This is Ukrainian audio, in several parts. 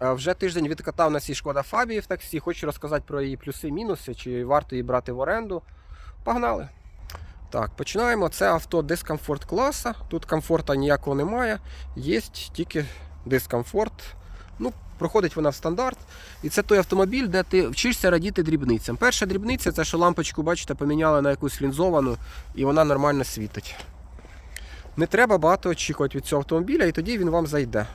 Вже тиждень відкатав на цій шкода Фабії в таксі. Хочу розказати про її плюси, мінуси, чи варто її брати в оренду. Погнали! Так, починаємо. Це авто дискомфорт класа. Тут комфорту ніякого немає. Є тільки дискомфорт. Ну, проходить вона в стандарт. І це той автомобіль, де ти вчишся радіти дрібницям. Перша дрібниця це що лампочку, бачите, поміняли на якусь лінзовану, і вона нормально світить. Не треба багато очікувати від цього автомобіля, і тоді він вам зайде.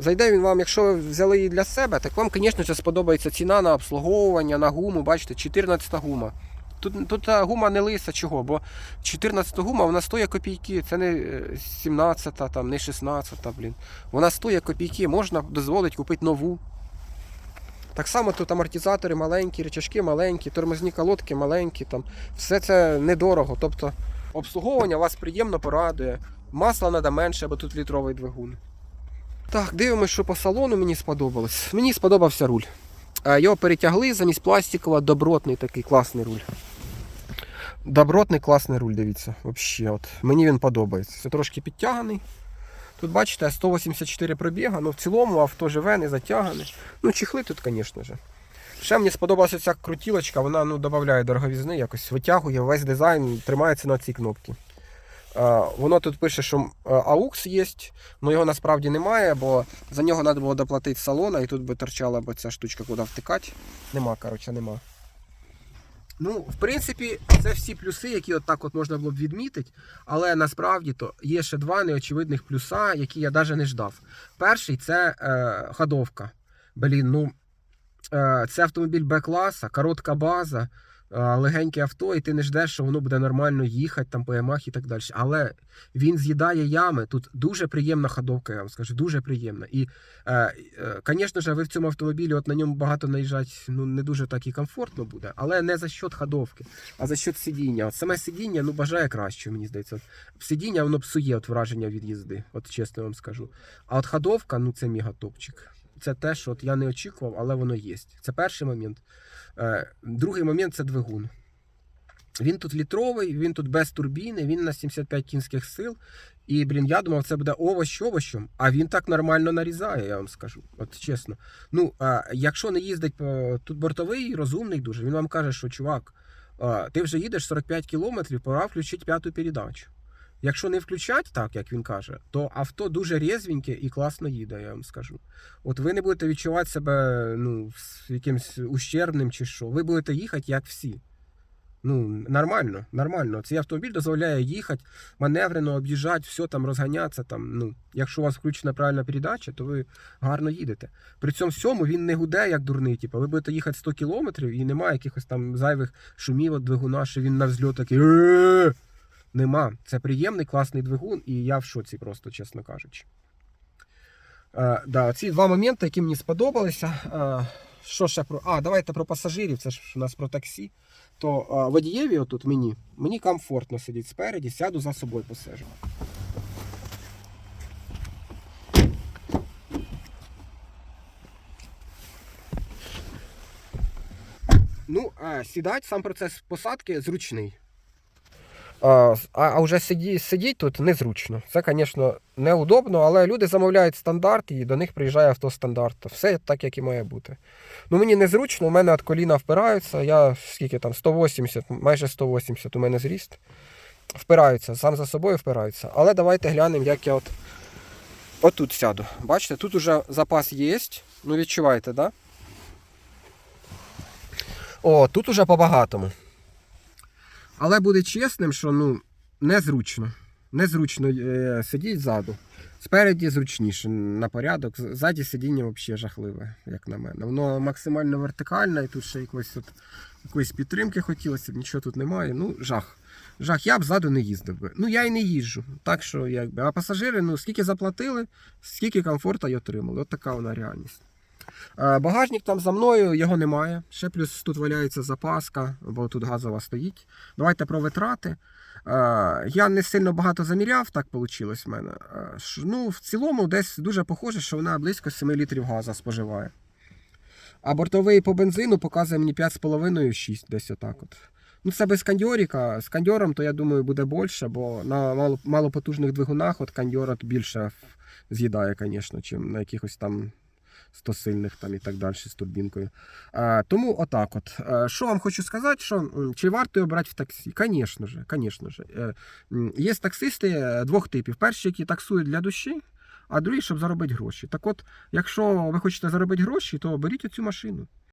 Зайде він вам, якщо ви взяли її для себе, так вам, звісно, сподобається ціна на обслуговування, на гуму, бачите, 14 гума. Тут, тут гума не лиса, чого? Бо 14 гума вона стоїть копійки. Це не е, 17, там, не 16, блін. Вона стоїть копійки, можна дозволити купити нову. Так само тут амортизатори маленькі, речашки маленькі, тормозні колодки маленькі. Там. Все це недорого. Тобто обслуговування вас приємно порадує. Масла треба менше, бо тут літровий двигун. Так, дивимося, що по салону мені сподобалось. Мені сподобався руль. Його перетягли замість пластикового, добротний такий класний руль. Добротний класний руль, дивіться. Вообще, от. Мені він подобається. Це трошки підтяганий. Тут бачите, 184 пробіга, ну в цілому авто живе, не затягане. Ну, чехли тут, звісно ж. Ще мені сподобалася ця крутілочка, вона ну, додає дороговізни, якось витягує весь дизайн, тримається на цій кнопці. Е, Воно тут пише, що AUX є, але його насправді немає, бо за нього треба було доплатити салона, і тут би торчала б ця штучка, куди втикати. Нема, коротше, нема. Ну, в принципі, це всі плюси, які от так от можна було б відмітити. Але насправді то є ще два неочевидних плюса, які я навіть не ждав. Перший це е, ходовка. Блін, ну е, це автомобіль Б-класа, коротка база, легеньке авто, і ти не ждеш, що воно буде нормально їхати там по ямах і так далі. Але він з'їдає ями. Тут дуже приємна ходовка, я вам скажу, дуже приємна. І, звісно ж, ви в цьому автомобілі от на ньому багато наїжджати ну, не дуже так і комфортно буде, але не за счет ходовки, а за счет сидіння. От саме сидіння ну, бажає краще, мені здається. От Сидіння воно псує от враження від їзди, от чесно вам скажу. А от ходовка, ну це мігатопчик. Це те, що от я не очікував, але воно є. Це перший момент. Е, Другий момент це двигун. Він тут літровий, він тут без турбіни, він на 75 кінських сил. І, блін, я думав, це буде овощ овощем, а він так нормально нарізає, я вам скажу. От чесно. Ну, а, якщо не їздить тут бортовий, розумний дуже, він вам каже, що чувак, а, ти вже їдеш 45 кілометрів, пора включити п'яту передачу. Якщо не включать так, як він каже, то авто дуже рєзвеньке і класно їде, я вам скажу. От ви не будете відчувати себе ну, якимось ущербним чи що. Ви будете їхати як всі. Ну, нормально, нормально. Цей автомобіль дозволяє їхати, маневрено об'їжджати, все там розганятися. Там, ну, якщо у вас включена правильна передача, то ви гарно їдете. При цьому всьому він не гуде, як дурний. Типу, ви будете їхати 100 кілометрів і немає якихось там зайвих шумів від двигуна, що він на взльот такий. Нема. Це приємний, класний двигун, і я в шоці просто, чесно кажучи. Е, да, ці два моменти, які мені сподобалися. Е, що ще про. А, давайте про пасажирів, це ж у нас про таксі. То а, водієві отут мені, мені комфортно сидіти спереді, сяду за собою посижу. Ну, а, сідати, сам процес посадки зручний. А, а вже сиді, сидіть тут незручно. Це, звісно, неудобно, але люди замовляють стандарт і до них приїжджає автостандарт. Все так, як і має бути. Ну, мені незручно, у мене від коліна впираються. Я скільки там, 180, майже 180 у мене зріст. Впираються, сам за собою впираються. Але давайте глянемо, як я от отут сяду. Бачите, тут уже запас є. Ну, відчуваєте, так? Да? О, тут уже по-багатому. Але буде чесним, що ну, незручно. Незручно е, сидіть ззаду. Спереді зручніше на порядок. Ззаді сидіння взагалі жахливе, як на мене. Воно максимально вертикальне, і тут ще якось от, якоїсь підтримки хотілося нічого тут немає. Ну, жах. Жах, я б ззаду не їздив би. Ну, я і не їжджу. Так що, якби. А пасажири, ну, скільки заплатили, скільки комфорту й отримали. От така вона реальність. Е, Багажник там за мною, його немає. Ще плюс тут валяється запаска, бо тут газова стоїть. Давайте про витрати. Е, Я не сильно багато заміряв, так вийшло в мене. Е, Ну, в цілому десь дуже похоже, що вона близько 7 літрів газу споживає. А бортовий по бензину показує мені 5,5-6 десь отак от. Ну, це без кандьоріка. З кандьором, то я думаю, буде більше, бо на малопотужних двигунах от кандьор от більше з'їдає, звісно, чим на якихось там 100 сильних там і так далі з турбінкою. А, тому отак от. Що вам хочу сказати, що чи варто його брати в таксі? Звісно ж, звісно ж. Є таксисти е, двох типів. Перші, які таксують для душі, а другий, щоб заробити гроші. Так от, якщо ви хочете заробити гроші, то беріть оцю машину.